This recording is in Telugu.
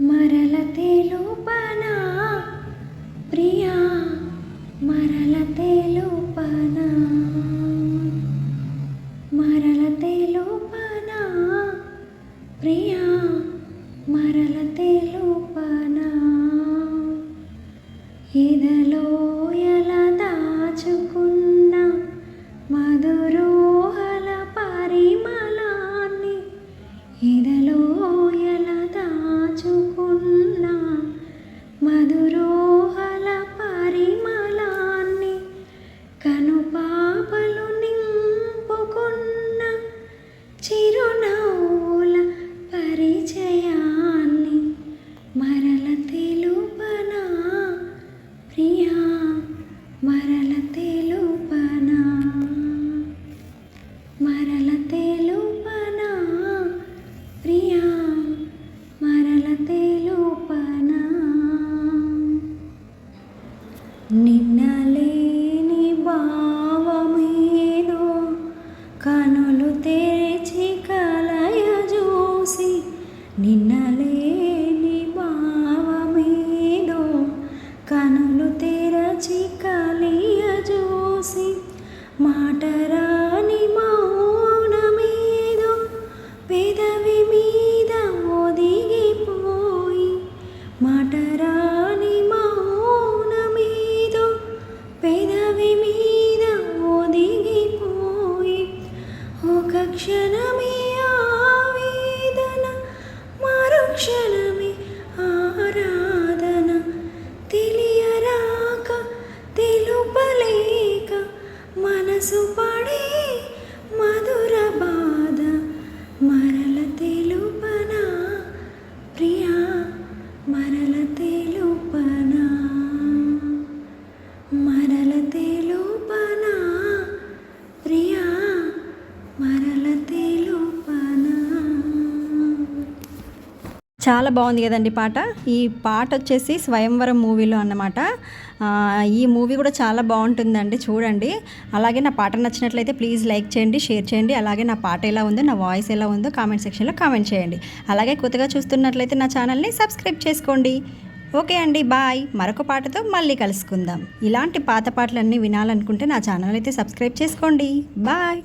మరల తెలుపన ప్రియా మరల తెలుపన మరల తెలుపన ప్రియా మరల తెలుపనా ఇదలో ఎలా దాచుకున్న మధురో మరల తెలుపనా? మరల తెలుపనా? ప్రియా మరల తెలుపనా? నిన్నలేని భావమేదో కనులు తెరిచి కలయ చూసి నిన్నలే ఒక క్షణమే ఆవేదన మరో ఆరాధన తెలియరాక తెలుపలేక మనసు పడే మధుర బాధ మరల తెలుపనా ప్రియా మరల తెలుపనా మరల తెలుపనా చాలా బాగుంది కదండి పాట. ఈ పాట వచ్చేసి స్వయంవరం మూవీలో అన్నమాట. ఈ మూవీ కూడా చాలా బాగుంటుందండి చూడండి. అలాగే నా పాట నచ్చినట్లయితే ప్లీజ్ లైక్ చేయండి షేర్ చేయండి. అలాగే నా పాట ఎలా ఉందో నా వాయిస్ ఎలా ఉందో కామెంట్ సెక్షన్లో కామెంట్ చేయండి. అలాగే కొత్తగా చూస్తున్నట్లయితే నా ఛానల్ని సబ్స్క్రైబ్ చేసుకోండి. ఓకే అండి బాయ్. మరొక పాటతో మళ్ళీ కలుసుకుందాం. ఇలాంటి పాత పాటలన్నీ వినాలనుకుంటే నా ఛానల్ అయితే సబ్స్క్రైబ్ చేసుకోండి. బాయ్.